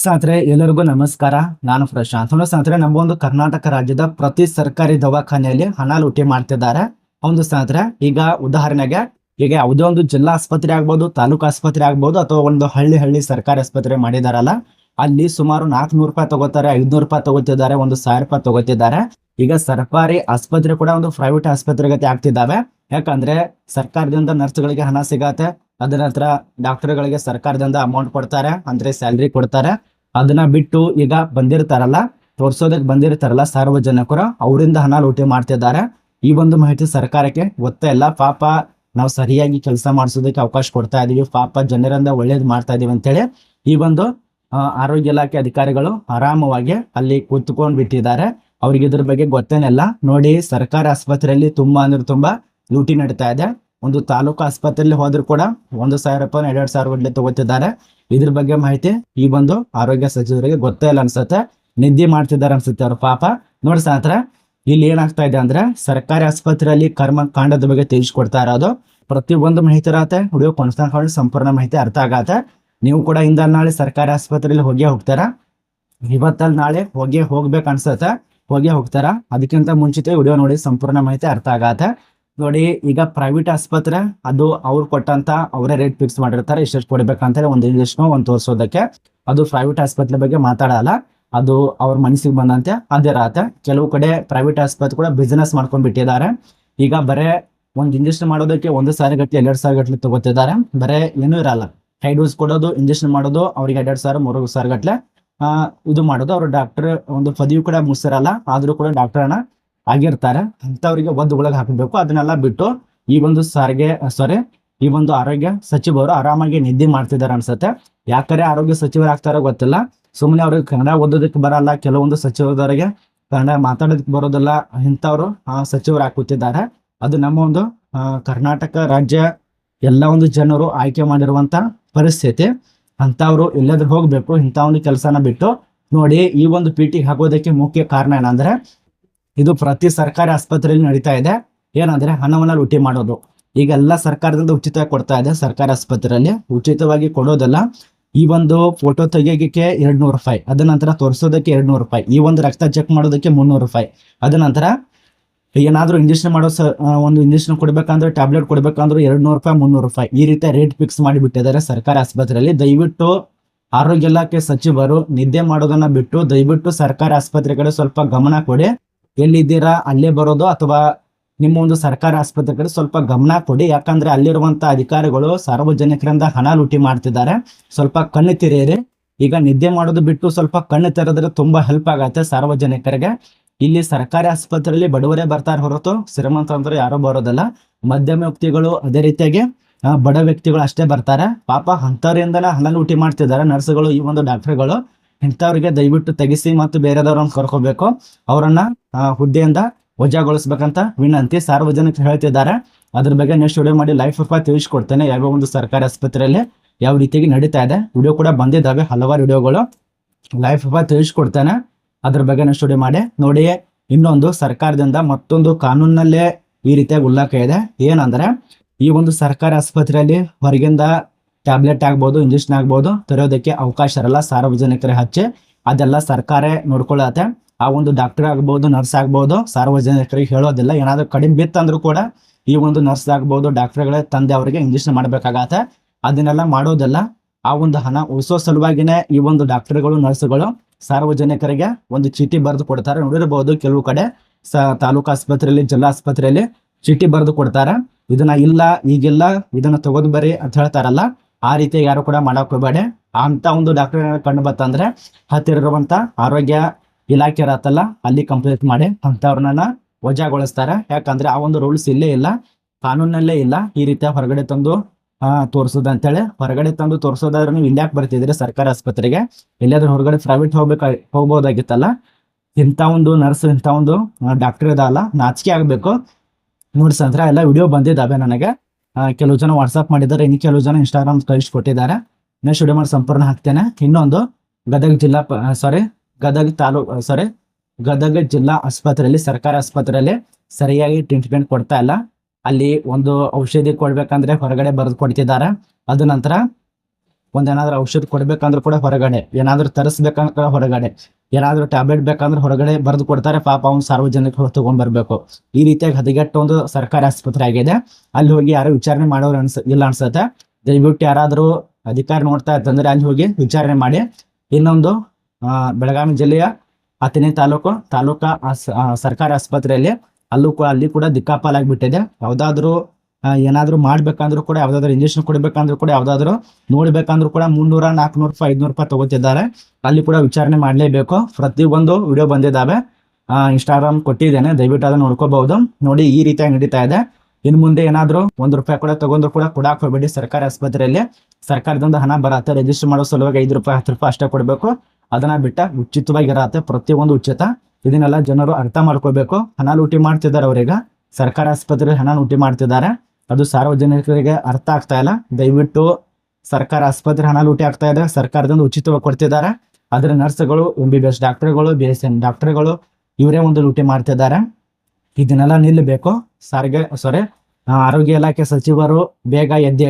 ಸ್ನೇಹಿತರೆ, ಎಲ್ಲರಿಗೂ ನಮಸ್ಕಾರ. ನಾನು ಪ್ರಶಾಂತ್. ಸ್ನೇಹಿತರೆ, ನಮ್ಮ ಒಂದು ಕರ್ನಾಟಕ ರಾಜ್ಯದ ಪ್ರತಿ ಸರ್ಕಾರಿ ದವಾಖಾನೆಯಲ್ಲಿ ಹಣ ಲೂಟಿ ಮಾಡ್ತಿದ್ದಾರೆ. ಒಂದು ಸ್ನೇಹಿತರೆ, ಈಗ ಉದಾಹರಣೆಗೆ, ಈಗ ಯಾವುದೇ ಒಂದು ಜಿಲ್ಲಾ ಆಸ್ಪತ್ರೆ ಆಗ್ಬೋದು, ತಾಲೂಕು ಆಸ್ಪತ್ರೆ ಆಗ್ಬೋದು, ಅಥವಾ ಒಂದು ಹಳ್ಳಿ ಹಳ್ಳಿ ಸರ್ಕಾರಿ ಆಸ್ಪತ್ರೆ ಮಾಡಿದಾರಲ್ಲ, ಅಲ್ಲಿ ಸುಮಾರು ನಾಲ್ಕುನೂರು ರೂಪಾಯಿ ತಗೋತಾರೆ, ಐದ್ನೂರು ರೂಪಾಯಿ ತಗೋತಿದ್ದಾರೆ, ಒಂದು ಸಾವಿರ ರೂಪಾಯಿ ತಗೋತಿದ್ದಾರೆ. ಈಗ ಸರ್ಕಾರಿ ಆಸ್ಪತ್ರೆ ಕೂಡ ಒಂದು ಪ್ರೈವೇಟ್ ಆಸ್ಪತ್ರೆ ಗತಿ ಆಗ್ತಿದ್ದಾವೆ. ಯಾಕಂದ್ರೆ ಸರ್ಕಾರದಿಂದ ನರ್ಸ್ಗಳಿಗೆ ಹಣ ಸಿಗತ್ತೆ ಅದ ನಂತರ ಡಾಕ್ಟರ್ಗಳಿಗೆ ಸರ್ಕಾರದಿಂದ ಅಮೌಂಟ್ ಕೊಡ್ತಾರೆ, ಅಂದ್ರೆ ಸ್ಯಾಲ್ರಿ ಕೊಡ್ತಾರೆ. ಅದನ್ನ ಬಿಟ್ಟು ಈಗ ಬಂದಿರ್ತಾರಲ್ಲ ತೋರ್ಸೋದಕ್ಕೆ ಬಂದಿರ್ತಾರಲ್ಲ ಸಾರ್ವಜನಿಕರು, ಅವರಿಂದ ಹಣ ಲೂಟಿ ಮಾಡ್ತಿದ್ದಾರೆ. ಈ ಒಂದು ಮಾಹಿತಿ ಸರ್ಕಾರಕ್ಕೆ ಗೊತ್ತೇ ಇಲ್ಲ. ಪಾಪ ನಾವು ಸರಿಯಾಗಿ ಕೆಲಸ ಮಾಡಿಸೋದಕ್ಕೆ ಅವಕಾಶ ಕೊಡ್ತಾ ಇದೀವಿ. ಪಾಪ ಜನರಿಂದ ಒಳ್ಳೇದು ಮಾಡ್ತಾ ಇದೀವಿ ಅಂತೇಳಿ ಈ ಒಂದು ಆರೋಗ್ಯ ಇಲಾಖೆ ಅಧಿಕಾರಿಗಳು ಆರಾಮವಾಗಿ ಅಲ್ಲಿ ಕೂತ್ಕೊಂಡು ಬಿಟ್ಟಿದ್ದಾರೆ. ಅವ್ರಿಗೆ ಇದ್ರ ಬಗ್ಗೆ ಗೊತ್ತೇನಿಲ್ಲ. ನೋಡಿ ಸರ್ಕಾರಿ ಆಸ್ಪತ್ರೆಯಲ್ಲಿ ತುಂಬಾ ಅಂದ್ರೆ ತುಂಬಾ ಲೂಟಿ ನಡೀತಾ ಇದೆ. ಒಂದು ತಾಲೂಕು ಆಸ್ಪತ್ರೆಯಲ್ಲಿ ಹೋದ್ರು ಕೂಡ ಒಂದು ಸಾವಿರ ರೂಪಾಯಿ ಎರಡ್ ಸಾವಿರ ಗಂಟೆ ತಗೋತಿದ್ದಾರೆ. ಇದ್ರ ಬಗ್ಗೆ ಮಾಹಿತಿ ಈ ಒಂದು ಆರೋಗ್ಯ ಸಚಿವರಿಗೆ ಗೊತ್ತೇ ಇಲ್ಲ ಅನ್ಸುತ್ತೆ. ನಿದ್ದೆ ಮಾಡ್ತಿದ್ದಾರೆ ಅನ್ಸುತ್ತೆ ಅವ್ರ ಪಾಪ. ನೋಡಿ ಸಾತ್ರ ಇಲ್ಲಿ ಏನಾಗ್ತಾ ಇದೆ ಅಂದ್ರೆ ಸರ್ಕಾರಿ ಆಸ್ಪತ್ರೆಯಲ್ಲಿ ಕರ್ಮ ಕಾಂಡದ ಬಗ್ಗೆ ತಿಳಿಸ್ಕೊಡ್ತಾ ಇರೋದು. ಪ್ರತಿ ಒಂದು ಮಾಹಿತಿ ಇರತ್ತೆ, ಹುಡುಗ ಕೊನೆಸ್ತಾಕೊಂಡು ಸಂಪೂರ್ಣ ಮಾಹಿತಿ ಅರ್ಥ ಆಗತ್ತೆ. ನೀವು ಕೂಡ ಇಂದ ನಾಳೆ ಸರ್ಕಾರಿ ಆಸ್ಪತ್ರೆಯಲ್ಲಿ ಹೋಗೇ ಹೋಗ್ತಾರ? ಇವತ್ತಲ್ಲಿ ನಾಳೆ ಹೋಗಿ ಹೋಗ್ಬೇಕು ಅನ್ಸತ್ತೆ. ಹೋಗಿ ಹೋಗ್ತಾರ? ಅದಕ್ಕಿಂತ ಮುಂಚಿತ ವಿಡಿಯೋ ನೋಡಿ ಸಂಪೂರ್ಣ ಮಾಹಿತಿ ಅರ್ಥ ಆಗತ್ತೆ. ನೋಡಿ, ಈಗ ಪ್ರೈವೇಟ್ ಆಸ್ಪತ್ರೆ, ಅದು ಅವ್ರು ಕೊಟ್ಟಂತ ಅವರೇ ರೇಟ್ ಫಿಕ್ಸ್ ಮಾಡಿರ್ತಾರೆ. ಇಷ್ಟೆಷ್ಟು ಕೊಡ್ಬೇಕಂತೇಳಿ ಒಂದು ಇಂಜೆಕ್ಷನ್ ಒಂದು ತೋರಿಸೋದಕ್ಕೆ. ಅದು ಪ್ರೈವೇಟ್ ಆಸ್ಪತ್ರೆ ಬಗ್ಗೆ ಮಾತಾಡಲ್ಲ. ಅದು ಅವ್ರ ಮನಸ್ಸಿಗೆ ಬಂದಂತೆ ಅದೇ ರಾತೆ ಕೆಲವು ಕಡೆ ಪ್ರೈವೇಟ್ ಆಸ್ಪತ್ರೆ ಕೂಡ ಬಿಸ್ನೆಸ್ ಮಾಡ್ಕೊಂಡ್ ಬಿಟ್ಟಿದ್ದಾರೆ. ಈಗ ಬರೇ ಒಂದು ಇಂಜೆಕ್ಷನ್ ಮಾಡೋದಕ್ಕೆ ಒಂದು ಸಾವಿರ ಗಟ್ಟಲೆ ಎರಡು ಸಾವಿರ ಗಟ್ಟಲೆ ತಗೋತಿದ್ದಾರೆ. ಬರೇ ಏನೂ ಇರಲ್ಲ. ಹೈ ಡೋಸ್ ಕೊಡೋದು ಇಂಜೆಕ್ಷನ್ ಮಾಡೋದು, ಅವ್ರಿಗೆ ಎರಡು ಸಾವಿರ ಮೂರು ಸಾವಿರ ಗಟ್ಟಲೆ ಇದು ಮಾಡೋದು. ಅವ್ರ ಡಾಕ್ಟರ್ ಒಂದು ಪದವಿ ಕೂಡ ಮುಗಿಸಿರಲ್ಲ. ಆದ್ರೂ ಕೂಡ ಡಾಕ್ಟರ್ನ ಆಗಿರ್ತಾರೆ. ಅಂಥವ್ರಿಗೆ ಒಂದು ಒಳಗೆ ಹಾಕಬೇಕು. ಅದನ್ನೆಲ್ಲ ಬಿಟ್ಟು ಈ ಒಂದು ಸಾರಿಗೆ ಸಾರಿ ಈ ಒಂದು ಆರೋಗ್ಯ ಸಚಿವರು ಆರಾಮಾಗಿ ನಿದ್ದೆ ಮಾಡ್ತಿದ್ದಾರೆ ಅನ್ಸುತ್ತೆ. ಯಾಕರೆ ಆರೋಗ್ಯ ಸಚಿವರು ಆಗ್ತಾರೋ ಗೊತ್ತಿಲ್ಲ. ಸುಮ್ಮನೆ ಅವ್ರಿಗೆ ಕನ್ನಡ ಓದೋದಕ್ಕೆ ಬರಲ್ಲ. ಕೆಲವೊಂದು ಸಚಿವರವರಿಗೆ ಕನ್ನಡ ಮಾತಾಡೋದಕ್ಕೆ ಬರೋದಿಲ್ಲ. ಇಂಥವ್ರು ಸಚಿವರು ಹಾಕುತ್ತಿದ್ದಾರೆ ಅದು ನಮ್ಮ ಒಂದು ಕರ್ನಾಟಕ ರಾಜ್ಯ ಎಲ್ಲ ಒಂದು ಜನರು ಆಯ್ಕೆ ಮಾಡಿರುವಂತ ಪರಿಸ್ಥಿತಿ. ಅಂತವ್ರು ಎಲ್ಲಾದ್ರೂ ಹೋಗ್ಬೇಕು. ಇಂಥ ಒಂದು ಕೆಲಸನ ಬಿಟ್ಟು ನೋಡಿ ಈ ಒಂದು ಪೀಟಿಗೆ ಹಾಕೋದಕ್ಕೆ ಮುಖ್ಯ ಕಾರಣ ಏನಂದ್ರೆ ಇದು ಪ್ರತಿ ಸರ್ಕಾರಿ ಆಸ್ಪತ್ರೆಯಲ್ಲಿ ನಡೀತಾ ಇದೆ. ಏನಂದ್ರೆ ಹಣವನ್ನ ಲೂಟಿ ಮಾಡೋದು. ಈಗ ಎಲ್ಲ ಸರ್ಕಾರದಿಂದ ಉಚಿತ ಕೊಡ್ತಾ ಇದೆ. ಸರ್ಕಾರಿ ಆಸ್ಪತ್ರೆಯಲ್ಲಿ ಉಚಿತವಾಗಿ ಕೊಡೋದಲ್ಲ, ಈ ಒಂದು ಫೋಟೋ ತೆಗಿಯೋಕ್ಕೆ ಎರಡು ನೂರು ರೂಪಾಯಿ, ಅದ ನಂತರ ತೋರಿಸೋದಕ್ಕೆ ಎರಡ್ ನೂರು ರೂಪಾಯಿ, ಈ ಒಂದು ರಕ್ತ ಚೆಕ್ ಮಾಡೋದಕ್ಕೆ ಮುನ್ನೂರು ರೂಪಾಯಿ, ಅದ ನಂತರ ಏನಾದ್ರೂ ಇಂಜೆಕ್ಷನ್ ಮಾಡೋ ಸ ಒಂದು ಇಂಜೆಕ್ಷನ್ ಕೊಡ್ಬೇಕಂದ್ರೆ ಟ್ಯಾಬ್ಲೆಟ್ ಕೊಡ್ಬೇಕಂದ್ರೆ ಎರಡ್ ನೂರು ರೂಪಾಯಿ, ಮುನ್ನೂರು ರೂಪಾಯಿ, ಈ ರೀತಿ ರೇಟ್ ಫಿಕ್ಸ್ ಮಾಡಿಬಿಟ್ಟಿದ್ದಾರೆ ಸರ್ಕಾರಿ ಆಸ್ಪತ್ರೆಯಲ್ಲಿ. ದಯವಿಟ್ಟು ಆರೋಗ್ಯ ಇಲಾಖೆ ಸಚಿವರು ನಿದ್ದೆ ಮಾಡೋದನ್ನ ಬಿಟ್ಟು, ದಯವಿಟ್ಟು ಸರ್ಕಾರಿ ಆಸ್ಪತ್ರೆ ಕಡೆ ಸ್ವಲ್ಪ ಗಮನ ಕೊಡಿ. ಎಲ್ಲಿದ್ದೀರಾ? ಅಲ್ಲೇ ಬರೋದು ಅಥವಾ ನಿಮ್ಮ ಒಂದು ಸರ್ಕಾರಿ ಆಸ್ಪತ್ರೆ ಕಡೆ ಸ್ವಲ್ಪ ಗಮನ ಕೊಡಿ. ಯಾಕಂದ್ರೆ ಅಲ್ಲಿರುವಂತ ಅಧಿಕಾರಿಗಳು ಸಾರ್ವಜನಿಕರಿಂದ ಹಣ ಲೂಟಿ ಮಾಡ್ತಿದ್ದಾರೆ. ಸ್ವಲ್ಪ ಕಣ್ಣು ತೆರೆಯಿರಿ. ಈಗ ನಿದ್ದೆ ಮಾಡೋದು ಬಿಟ್ಟು ಸ್ವಲ್ಪ ಕಣ್ಣು ತೆರೆದ್ರೆ ತುಂಬಾ ಹೆಲ್ಪ್ ಆಗತ್ತೆ ಸಾರ್ವಜನಿಕರಿಗೆ. ಇಲ್ಲಿ ಸರ್ಕಾರಿ ಆಸ್ಪತ್ರೆಯಲ್ಲಿ ಬಡವರೇ ಬರ್ತಾರೆ ಹೊರತು ಶ್ರೀಮಂತರಂದ್ರೆ ಯಾರು ಬರೋದಿಲ್ಲ. ಮಧ್ಯಮ ವ್ಯಕ್ತಿಗಳು ಅದೇ ರೀತಿಯಾಗಿ ಬಡ ವ್ಯಕ್ತಿಗಳು ಅಷ್ಟೇ ಬರ್ತಾರೆ. ಪಾಪ ಅಂಥವ್ರಿಂದಲೇ ಹಣ ಲೂಟಿ ಮಾಡ್ತಿದ್ದಾರೆ. ನರ್ಸ್ಗಳು, ಈ ಒಂದು ಡಾಕ್ಟರ್ಗಳು. ಇಂಥವ್ರಿಗೆ ದಯವಿಟ್ಟು ತೆಗೆಸಿ ಮತ್ತು ಬೇರೆದವ್ರನ್ನ ಕರ್ಕೋಬೇಕು. ಅವರನ್ನ ಹುದ್ದೆಯಿಂದ ವಜಾಗೊಳಿಸ್ಬೇಕಂತ ವಿನಂತಿ ಸಾರ್ವಜನಿಕ ಹೇಳ್ತಿದ್ದಾರೆ. ಅದ್ರ ಬಗ್ಗೆ ನೆಕ್ಸ್ಟ್ ವಿಡಿಯೋ ಮಾಡಿ ಲೈಫ್ ರೂಪಾಯಿ ತಿಳಿಸ್ಕೊಡ್ತೇನೆ. ಯಾವ ಒಂದು ಸರ್ಕಾರಿ ಆಸ್ಪತ್ರೆಯಲ್ಲಿ ಯಾವ ರೀತಿಯಾಗಿ ನಡೀತಾ ಇದೆ. ವಿಡಿಯೋ ಕೂಡ ಬಂದಿದ್ದಾವೆ, ಹಲವಾರು ವಿಡಿಯೋಗಳು ಲೈಫ್ ರೂಪಾಯಿ ತಿಳಿಸ್ಕೊಡ್ತೇನೆ. ಅದ್ರ ಬಗ್ಗೆ ನೆಕ್ಸ್ಟ್ ವಿಡಿಯೋ ಮಾಡಿ. ನೋಡಿ ಇನ್ನೊಂದು ಸರ್ಕಾರದಿಂದ ಮತ್ತೊಂದು ಕಾನೂನಲ್ಲೇ ಈ ರೀತಿಯಾಗಿ ಉಲ್ಲೇಖ ಇದೆ. ಏನಂದ್ರೆ, ಈ ಒಂದು ಸರ್ಕಾರಿ ಆಸ್ಪತ್ರೆಯಲ್ಲಿ ಹೊರಗಿಂದ ಟ್ಯಾಬ್ಲೆಟ್ ಆಗ್ಬೋದು ಇಂಜೆಕ್ಷನ್ ಆಗ್ಬೋದು ತರೋದಕ್ಕೆ ಅವಕಾಶ ಇರಲ್ಲ ಸಾರ್ವಜನಿಕರಿಗೆ ಹಚ್ಚೆ. ಅದೆಲ್ಲ ಸರ್ಕಾರ ನೋಡ್ಕೊಳ್ಳತ್ತೆ ಆ ಒಂದು ಡಾಕ್ಟರ್ ಆಗ್ಬೋದು ನರ್ಸ್ ಆಗ್ಬೋದು, ಸಾರ್ವಜನಿಕರಿಗೆ ಹೇಳೋದಿಲ್ಲ. ಏನಾದರೂ ಕಡಿಮೆ ಬಿತ್ತಂದ್ರೂ ಕೂಡ ಈ ಒಂದು ನರ್ಸ್ ಆಗ್ಬೋದು ಡಾಕ್ಟರ್ಗಳೇ ತಂದೆ ಅವರಿಗೆ ಇಂಜೆಕ್ಷನ್ ಮಾಡಬೇಕಾಗತ್ತೆ. ಅದನ್ನೆಲ್ಲ ಮಾಡೋದಿಲ್ಲ. ಆ ಒಂದು ಹಣ ಉಳಿಸೋ ಸಲುವಾಗಿನೇ ಈ ಒಂದು ಡಾಕ್ಟರ್ಗಳು ನರ್ಸ್ಗಳು ಸಾರ್ವಜನಿಕರಿಗೆ ಒಂದು ಚೀಟಿ ಬರೆದು ಕೊಡ್ತಾರೆ. ನೋಡಿರಬಹುದು ಕೆಲವು ಕಡೆ ಸ ತಾಲೂಕು ಆಸ್ಪತ್ರೆಯಲ್ಲಿ, ಜಿಲ್ಲಾ ಆಸ್ಪತ್ರೆಯಲ್ಲಿ ಚೀಟಿ ಬರೆದು ಕೊಡ್ತಾರೆ. ಇದನ್ನ ಇಲ್ಲ, ಈಗಿಲ್ಲ, ಇದನ್ನ ತಗೋದ್ ಬರ್ರಿ ಅಂತ ಹೇಳ್ತಾರಲ್ಲ. ಆ ರೀತಿ ಯಾರು ಕೂಡ ಮಾಡಕ್ ಹೋಗ್ಬೇಡಿ. ಅಂತ ಒಂದು ಡಾಕ್ಟರ್ ಕಂಡು ಬತ್ತಂದ್ರೆ ಹತ್ತಿರ ಇರುವಂತ ಆರೋಗ್ಯ ಇಲಾಖೆ ಇರತ್ತಲ್ಲ ಅಲ್ಲಿ ಕಂಪ್ಲೇಂಟ್ ಮಾಡಿ ಅಂತವ್ರನ್ನ ವಜಾಗೊಳಿಸ್ತಾರೆ. ಯಾಕಂದ್ರೆ ಆ ಒಂದು ರೂಲ್ಸ್ ಇಲ್ಲೇ ಇಲ್ಲ, ಕಾನೂನಲ್ಲೇ ಇಲ್ಲ. ಈ ರೀತಿಯ ಹೊರಗಡೆ ತಂದು ಅಂತ ಅಂತೇಳಿ. ಹೊರಗಡೆ ತಂದು ತೋರ್ಸೋದಾದ್ರೆ ನೀವು ಇಲ್ಯಾಕ್ ಬರ್ತಿದ್ರಿ ಸರ್ಕಾರಿ ಆಸ್ಪತ್ರೆಗೆ? ಎಲ್ಲಾದ್ರೂ ಹೊರಗಡೆ ಪ್ರೈವೇಟ್ ಹೋಗ್ಬೇಕ, ಹೋಗ್ಬೋದಾಗಿತ್ತಲ್ಲ? ಇಂಥ ಒಂದು ನರ್ಸ್ ಇಂಥ ಒಂದು ಡಾಕ್ಟರ್ ಇದಲ್ಲ. ನಾಚಿಕೆ ಆಗ್ಬೇಕು. ನೋಡಿ ಸಂತ್ರ, ಎಲ್ಲ ವಿಡಿಯೋ ಬಂದಿದ್ದಾವೆ ನನಗೆ. ಕೆಲವು ಜನ ವಾಟ್ಸಪ್ ಮಾಡಿದ್ದಾರೆ. ಇನ್ನು ಕೆಲವು ಜನ ಇನ್ಸ್ಟಾಗ್ರಾಮ್ ಕಳಿಸ್ಕೊಟ್ಟಿದ್ದಾರೆ ನೆಕ್ಸ್ಟ್ ವಿಡಿಯೋ ಮಾಡಿ ಸಂಪೂರ್ಣ ಹಾಕ್ತೇನೆ. ಇನ್ನೊಂದು ಗದಗ ಜಿಲ್ಲಾ ಸಾರಿ ಗದಗ ತಾಲೂಕ್ ಸಾರಿ ಗದಗ ಜಿಲ್ಲಾ ಆಸ್ಪತ್ರೆಯಲ್ಲಿ, ಸರ್ಕಾರಿ ಆಸ್ಪತ್ರೆಯಲ್ಲಿ ಸರಿಯಾಗಿ ಟ್ರೀಟ್ಮೆಂಟ್ ಕೊಡ್ತಾ ಇಲ್ಲ. ಅಲ್ಲಿ ಒಂದು ಔಷಧಿ ಕೊಡ್ಬೇಕಂದ್ರೆ ಹೊರಗಡೆ ಬರೆದು ಕೊಡ್ತಿದ್ದಾರೆ. ಅದ ನಂತರ ಒಂದೇನಾದ್ರೂ ಔಷಧ ಕೊಡ್ಬೇಕಂದ್ರೂ ಕೂಡ ಹೊರಗಡೆ, ಏನಾದ್ರೂ ತರಿಸ್ಬೇಕಂದ್ರೆ ಹೊರಗಡೆ. ಏನಾದ್ರೂ ಟ್ಯಾಬ್ಲೆಟ್ ಬೇಕಂದ್ರೆ ಹೊರಗಡೆ ಬರೆದು ಕೊಡ್ತಾರೆ. ಪಾಪ ಅವ್ನು ಸಾರ್ವಜನಿಕರು ತಗೊಂಡ್ ಬರ್ಬೇಕು. ಈ ರೀತಿಯಾಗಿ ಹದಗೆಟ್ಟ ಒಂದು ಸರ್ಕಾರಿ ಆಸ್ಪತ್ರೆ ಆಗಿದೆ. ಅಲ್ಲಿ ಹೋಗಿ ಯಾರು ವಿಚಾರಣೆ ಮಾಡೋರು ಅನ್ಸ, ಇಲ್ಲ ಅನ್ಸುತ್ತೆ. ದಯವಿಟ್ಟು ಯಾರಾದರೂ ಅಧಿಕಾರಿ ನೋಡ್ತಾ ಇರ್ತಂದ್ರೆ ಅಲ್ಲಿ ಹೋಗಿ ವಿಚಾರಣೆ ಮಾಡಿ. ಇನ್ನೊಂದು ಬೆಳಗಾವಿ ಜಿಲ್ಲೆಯ ಹತ್ತನೇ ತಾಲೂಕು, ತಾಲೂಕಾ ಸರ್ಕಾರಿ ಆಸ್ಪತ್ರೆಯಲ್ಲಿ ಅಲ್ಲೂ ಅಲ್ಲಿ ಕೂಡ ದಿಕ್ಕಾಪಾಲಾಗಿಬಿಟ್ಟಿದೆ. ಯಾವ್ದಾದ್ರು ಏನಾದ್ರೂ ಮಾಡ್ಬೇಕಂದ್ರೂ ಕೂಡ ಯಾವ್ದಾದ್ರು ಇಂಜೆಕ್ಷನ್ ಕೊಡಬೇಕಂದ್ರೂ ಕೂಡ ಯಾವ್ದಾದ್ರು ನೋಡ್ಬೇಕಂದ್ರೂ ಕೂಡ ಮುನ್ನೂರ ನಾಲ್ಕುನೂರು ರೂಪಾಯಿ, ಐದ್ನೂರು ರೂಪಾಯಿ ತಗೋತಿದ್ದಾರೆ. ಅಲ್ಲಿ ಕೂಡ ವಿಚಾರಣೆ ಮಾಡಲೇಬೇಕು. ಪ್ರತಿಯೊಂದು ವಿಡಿಯೋ ಬಂದಿದ್ದಾವೆ. ಇನ್ಸ್ಟಾಗ್ರಾಮ್ ಕೊಟ್ಟಿದ್ದೇನೆ. ದಯವಿಟ್ಟು ಅದನ್ನು ನೋಡ್ಕೋಬಹುದು. ನೋಡಿ, ಈ ರೀತಿಯಾಗಿ ನಡೀತಾ ಇದೆ. ಇನ್ನು ಮುಂದೆ ಏನಾದ್ರು ಒಂದು ರೂಪಾಯಿ ಕೂಡ ತಗೊಂಡ್ರು ಕೂಡ ಕೊಡಾಕ್ ಹೋಗ್ಬೇಡಿ. ಸರ್ಕಾರಿ ಆಸ್ಪತ್ರೆಯಲ್ಲಿ ಸರ್ಕಾರದಿಂದ ಹಣ ಬರತ್ತೆ. ರಿಜಿಸ್ಟರ್ ಮಾಡೋ ಸಲುವಾಗಿ ಐದು ರೂಪಾಯಿ, ಹತ್ತು ರೂಪಾಯಿ ಅಷ್ಟೇ ಕೊಡಬೇಕು. ಅದನ್ನ ಬಿಟ್ಟ ಉಚಿತವಾಗಿ ಇರತ್ತೆ ಪ್ರತಿಯೊಂದು ಉಚಿತ. ಇದನ್ನೆಲ್ಲ ಜನರು ಅರ್ಥ ಮಾಡ್ಕೋಬೇಕು ಹಣ ಲೂಟಿ ಮಾಡ್ತಿದ್ದಾರೆ ಅವರೀಗ. ಸರ್ಕಾರಿ ಆಸ್ಪತ್ರೆ ಹಣ ಲೂಟಿ ಮಾಡ್ತಿದ್ದಾರೆ. ಅದು ಸಾರ್ವಜನಿಕರಿಗೆ ಅರ್ಥ ಆಗ್ತಾ ಇಲ್ಲ. ದಯವಿಟ್ಟು ಸರ್ಕಾರ ಆಸ್ಪತ್ರೆ ಹಣ ಲೂಟಿ ಆಗ್ತಾ ಇದೆ. ಸರ್ಕಾರದಿಂದ ಉಚಿತವಾಗಿ ಕೊಡ್ತಿದ್ದಾರೆ. ಅದರ ನರ್ಸ್ಗಳು ಎಂ ಬಿ ಬಿ ಎಸ್ ಡಾಕ್ಟರ್ಗಳು ಬಿ ಎಸ್ ಎನ್ ಡಾಕ್ಟರ್ಗಳು ಇವರೇ ಒಂದು ಲೂಟಿ ಮಾಡ್ತಿದ್ದಾರೆ. ಇದನ್ನೆಲ್ಲ ನಿಲ್ಲಬೇಕು. ಸಾರಿಗೆ ಸಾರಿ ಆರೋಗ್ಯ ಇಲಾಖೆ ಸಚಿವರು ಬೇಗ ಎದ್ದೇಳಿ